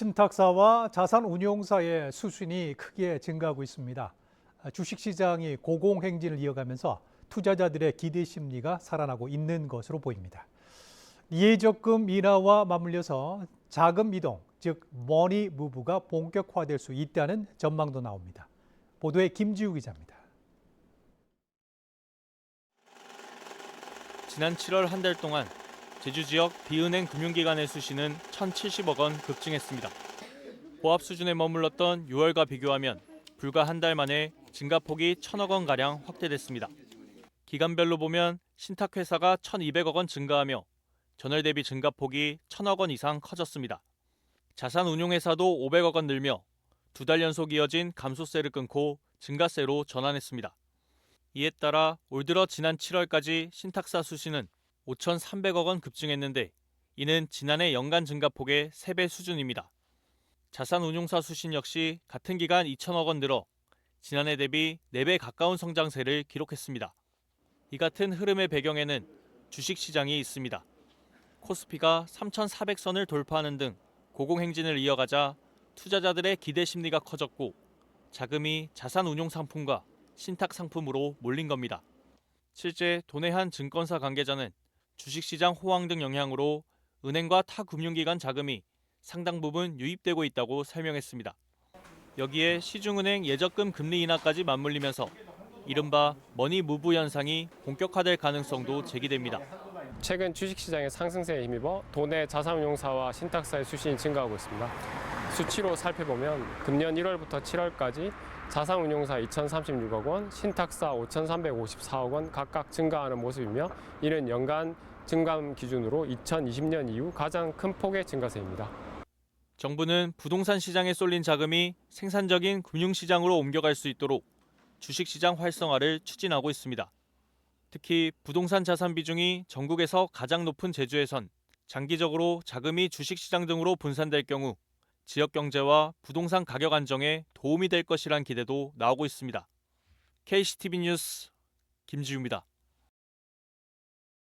신탁사와 자산운용사의 수순이 크게 증가하고 있습니다. 주식시장이 고공행진을 이어가면서 투자자들의 기대 심리가 살아나고 있는 것으로 보입니다. 예적금 인하와 맞물려서 자금 이동, 즉 머니 무브가 본격화될 수 있다는 전망도 나옵니다. 보도에 김지우 기자입니다. 지난 7월 한 달 동안 제주 지역 비은행 금융기관의 수신은 1,070억 원 급증했습니다. 보합 수준에 머물렀던 6월과 비교하면 불과 한 달 만에 증가폭이 1,000억 원 가량 확대됐습니다. 기간별로 보면 신탁회사가 1,200억 원 증가하며 전월 대비 증가폭이 1,000억 원 이상 커졌습니다. 자산운용회사도 500억 원 늘며 두 달 연속 이어진 감소세를 끊고 증가세로 전환했습니다. 이에 따라 올 들어 지난 7월까지 신탁사 수신은 5,300억 원 급증했는데 이는 지난해 연간 증가폭의 3배 수준입니다. 자산운용사 수신 역시 같은 기간 2천억 원 늘어 지난해 대비 4배 가까운 성장세를 기록했습니다. 이 같은 흐름의 배경에는 주식시장이 있습니다. 코스피가 3,400선을 돌파하는 등 고공행진을 이어가자 투자자들의 기대 심리가 커졌고 자금이 자산운용 상품과 신탁 상품으로 몰린 겁니다. 실제 돈의 한 증권사 관계자는 주식시장 호황 등 영향으로 은행과 타 금융기관 자금이 상당 부분 유입되고 있다고 설명했습니다. 여기에 시중은행 예적금 금리 인하까지 맞물리면서 이른바 머니 무브 현상이 본격화될 가능성도 제기됩니다. 최근 주식시장의 상승세에 힘입어 돈의 자산운용사와 신탁사의 수신이 증가하고 있습니다. 수치로 살펴보면 금년 1월부터 7월까지 자산운용사 2,036억 원, 신탁사 5,354억 원 각각 증가하는 모습이며 이는 연간 증감 기준으로 2020년 이후 가장 큰 폭의 증가세입니다. 정부는 부동산 시장에 쏠린 자금이 생산적인 금융시장으로 옮겨갈 수 있도록 주식시장 활성화를 추진하고 있습니다. 특히 부동산 자산 비중이 전국에서 가장 높은 제주에선 장기적으로 자금이 주식시장 등으로 분산될 경우 지역 경제와 부동산 가격 안정에 도움이 될 것이란 기대도 나오고 있습니다. KCTV 뉴스 김지우입니다.